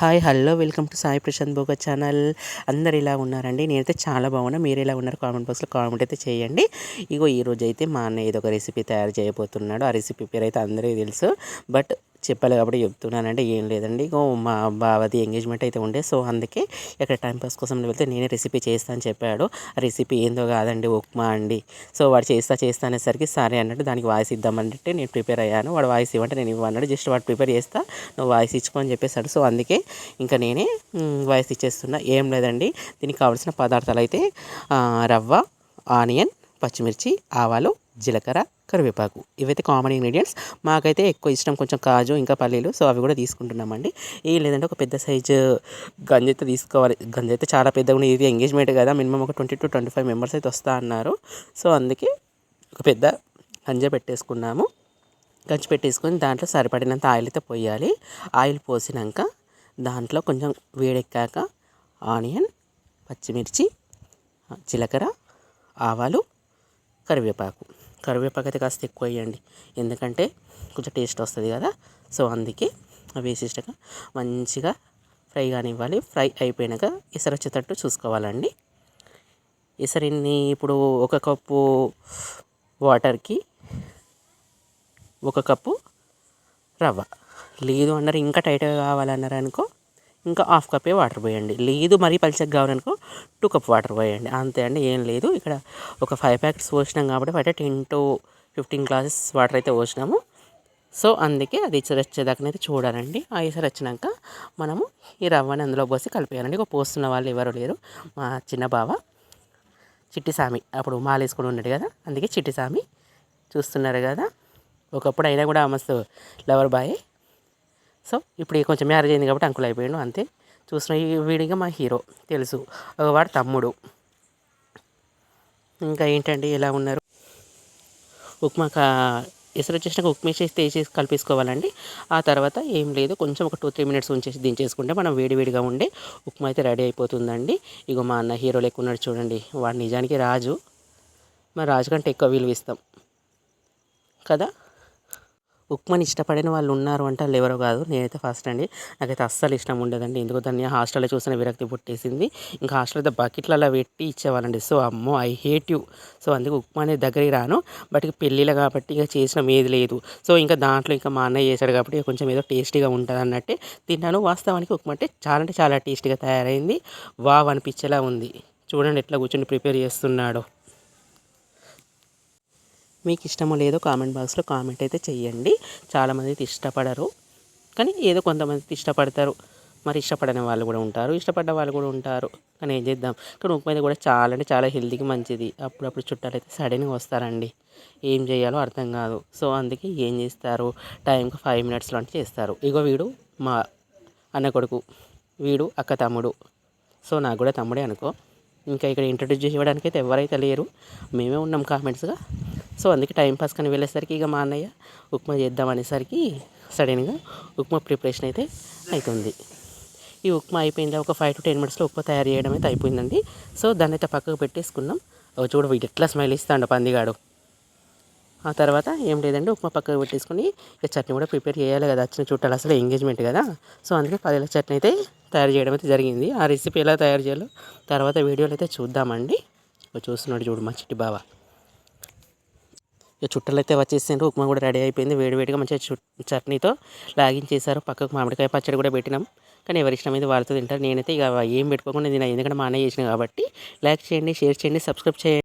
Hi hello welcome to Sai Prashant Boga channel. అందరు ఇలా ఉన్నారండి? నేనైతే చాలా బాగున్నా. మీరు ఎలా ఉన్నారు? కామెంట్ బాక్స్లో కామెంట్ అయితే చేయండి. ఇగో ఈరోజు అయితే మా అన్నయ్య ఏదో ఒక రెసిపీ తయారు చేయబోతున్నాడు. ఆ రెసిపీ పేరు అయితే అందరికీ తెలుసు. బట్ చెప్పాలి కాబట్టి చెప్తున్నానంటే ఏం లేదండి. ఇగో మా బావది ఎంగేజ్మెంట్ అయితే ఉండే. సో అందుకే ఇక్కడ టైంపాస్ కోసం వెళ్తే నేనే రెసిపీ చేస్తా అని చెప్పాడు. ఆ రెసిపీ ఏందో కాదండి ఉప్మా అండి. సో వాడు చేస్తా చేస్తా అనేసరికి సరే అన్నట్టు దానికి వాయిస్ ఇద్దామంటే నేను ప్రిపేర్ అయ్యాను. వాడు వాయిస్ ఇవ్వంటే నేను ఇవ్వన్నాడు జస్ట్ వాడు ప్రిపేర్ చేస్తా నువ్వు వాయిస్ ఇచ్చుకో అని చెప్పేశాడు. సో అందుకే ఇంకా నేనే వాయిస్ ఇచ్చేస్తున్నా. ఏం లేదండి. దీనికి కావాల్సిన పదార్థాలు అయితే రవ్వ ఆనియన్ పచ్చిమిర్చి ఆవాలు జీలకర్ర కరివేపాకు. ఇవైతే కామన్ ఇంగ్రీడియంట్స్ మాకైతే ఎక్కువ ఇష్టం కొంచెం కాజు ఇంకా పల్లీలు సో అవి కూడా తీసుకుంటున్నామండి. ఏం లేదంటే ఒక పెద్ద సైజు గంజి అయితే తీసుకోవాలి. గంజి అయితే చాలా పెద్దగా ఉంది ఇది ఎంగేజ్మెంట్ కదా మినిమం ఒక twenty to twenty five members అయితే వస్తా అన్నారు. సో అందుకే ఒక పెద్ద గంజ పెట్టేసుకున్నాము. గంజి పెట్టేసుకొని దాంట్లో సరిపడినంత ఆయిల్ అయితే పోయాలి. ఆయిల్ పోసినాక దాంట్లో కొంచెం వేడెక్కాక ఆనియన్ పచ్చిమిర్చి జీలకర్ర ఆవాలు కరివేపాకు. కరివేపాకు అయితే కాస్త ఎక్కువ వేయండి. ఎందుకంటే కొంచెం టేస్ట్ వస్తుంది కదా. సో అందుకే అవి వేసేసాక మంచిగా ఫ్రై కానివ్వాలి. ఫ్రై అయిపోయినాక ఇసరు వచ్చేటట్టు చూసుకోవాలండి. ఇసరిని ఇప్పుడు ఒక కప్పు వాటర్కి ఒక కప్పు రవ్వ. లేదు అన్నారు ఇంకా టైట్గా కావాలన్నారు అనుకో ఇంకా హాఫ్ కప్పే వాటర్ పోయండి. లేదు మరీ పలిచగా కావాలనుకో టూ కప్ వాటర్ పోయండి. అంతే అండి ఏం లేదు. ఇక్కడ ఒక ఫైవ్ ప్యాకెట్స్ పోసినాం కాబట్టి బయట ten to fifteen glasses water అయితే పోసినాము. సో అందుకే అది ఇచ్చరు వచ్చేదాకానైతే చూడాలండి. ఆ ఈసారి వచ్చినాక మనము ఈ రవ్వని అందులో పోసి కలిపేయాలండి. ఇక పోస్తున్న వాళ్ళు ఎవరు లేరు. మా చిన్న బావ చిట్టి సామి. అప్పుడు మాలేసుకొని ఉన్నాడు కదా అందుకే చిట్టి సామి చూస్తున్నారు కదా. ఒకప్పుడు అయినా కూడా మస్తు లవర్ బాయ్ సో ఇప్పుడు కొంచెం మ్యారేజ్ అయింది కాబట్టి అంకుల్ అయిపోయాడు అంతే. చూసిన ఈ వీడిగా మా హీరో తెలుసు. వాడు తమ్ముడు. ఇంకా ఏంటండి ఎలా ఉన్నారు? ఉప్మా కా ఎసరు వచ్చేసినాక ఉప్మా తీసేసి కలిపేసుకోవాలండి. ఆ తర్వాత ఏం లేదు కొంచెం ఒక టూ త్రీ మినిట్స్ ఉంచేసి దించేసుకుంటే మనం వేడివేడిగా ఉండే ఉప్మా అయితే రెడీ అయిపోతుందండి. ఇగో మా అన్న హీరో లెక్క ఉన్నాడు చూడండి వాడు నిజానికి రాజు. మరి రాజు కంటే ఎక్కువ విలువ ఇస్తాం కదా? ఉప్మాని ఇష్టపడిన వాళ్ళు ఉన్నారు అంటే వాళ్ళు ఎవరో కాదు. నేనైతే ఫస్ట్ అండి. నాకైతే అస్సలు ఇష్టం ఉండదండి. ఎందుకు దాన్ని హాస్టల్లో చూసిన విరక్తి పుట్టేసింది. ఇంకా హాస్టల్ అయితే బకెట్లలో పెట్టి ఇచ్చేవాళ్ళండి. సో అమ్మో ఐ హేట్ యూ సో అందుకే ఉప్మా అనేది దగ్గరికి రాను. బట్ ఇక పెళ్ళిళ్ళు కాబట్టి ఇక చేసిన ఏది లేదు. సో ఇంకా దాంట్లో ఇంకా మా అన్నయ్య చేశాడు కాబట్టి కొంచెం ఏదో టేస్టీగా ఉంటుంది అన్నట్టే తిన్నాను. వాస్తవానికి ఉప్మా అంటే చాలా అంటే చాలా టేస్టీగా తయారైంది. వావ్ అనిపించేలా ఉంది. చూడండి ఎట్లా కూర్చొని ప్రిపేర్ చేస్తున్నాడో. మీకు ఇష్టమో లేదో కామెంట్ బాక్స్లో కామెంట్ అయితే చేయండి చాలామంది అయితే ఇష్టపడరు. కానీ ఏదో కొంతమంది ఇష్టపడతారు. మరి ఇష్టపడని వాళ్ళు కూడా ఉంటారు. ఇష్టపడ్డ వాళ్ళు కూడా ఉంటారు. కానీ ఏం చేద్దాం? కానీ ఉప్పు మీద కూడా చాలా అంటే చాలా హెల్తీకి మంచిది. అప్పుడప్పుడు చుట్టాలు అయితే సడన్గా వస్తారండి. ఏం చేయాలో అర్థం కాదు. సో అందుకే ఏం చేస్తారు? టైంకి ఫైవ్ మినిట్స్ లాంటి చేస్తారు. ఇగో వీడు మా అన్న కొడుకు. వీడు అక్క తమ్ముడు. సో నాకు కూడా తమ్ముడే అనుకో. ఇంకా ఇక్కడ ఇంట్రడ్యూస్ చేయడానికి అయితే ఎవరైతే లేరు మేమే ఉన్నాం కామెంట్స్గా. సో అందుకే టైంపాస్ కానీ వెళ్ళేసరికి ఇక మా అన్నయ్య ఉప్మా చేద్దాం అనేసరికి సడన్గా ఉప్మా ప్రిపరేషన్ అయితే అవుతుంది ఈ ఉప్మా అయిపోయింది ఒక ఫైవ్ టు టెన్ మినిట్స్లో ఉప్మా తయారు చేయడం అయితే అయిపోయిందండి. సో దాన్ని అయితే పక్కకు పెట్టేసుకున్నాం. ఓ చూడు వీడు ఎట్లా స్మైల్ ఇస్తాడు పందిగాడు. ఆ తర్వాత ఏం లేదండి ఉప్మా పక్కకు పెట్టేసుకుని ఇక చట్నీ కూడా ప్రిపేర్ చేయాలి కదా వచ్చిన చుట్టాలు అసలు ఎంగేజ్మెంట్ కదా. సో అందుకే పదేళ్ళ చట్నీ అయితే తయారు చేయడం అయితే జరిగింది. ఆ రెసిపీ ఎలా తయారు చేయాలో తర్వాత వీడియోలు అయితే చూద్దామండి. చూస్తున్నాడు చూడు మా చిట్టి బావ. ఇక చుట్టలు అయితే వచ్చేసిండ్రు ఉప్మా కూడా రెడీ అయిపోయింది. వేడివేడిగా మంచిగా చు చట్నీతో లాగించేశారు. పక్కకు మామిడికాయ పచ్చడి కూడా పెట్టినాం. కానీ ఎవరి అయితే వాళ్ళతో తింటారు. నేనైతే ఇక ఏం పెట్టుకోకుండా తిన ఎందుకంటే మా అన్నయ్య చేసిన కాబట్టి లైక్ చేయండి షేర్ చేయండి సబ్స్క్రైబ్ చేయండి.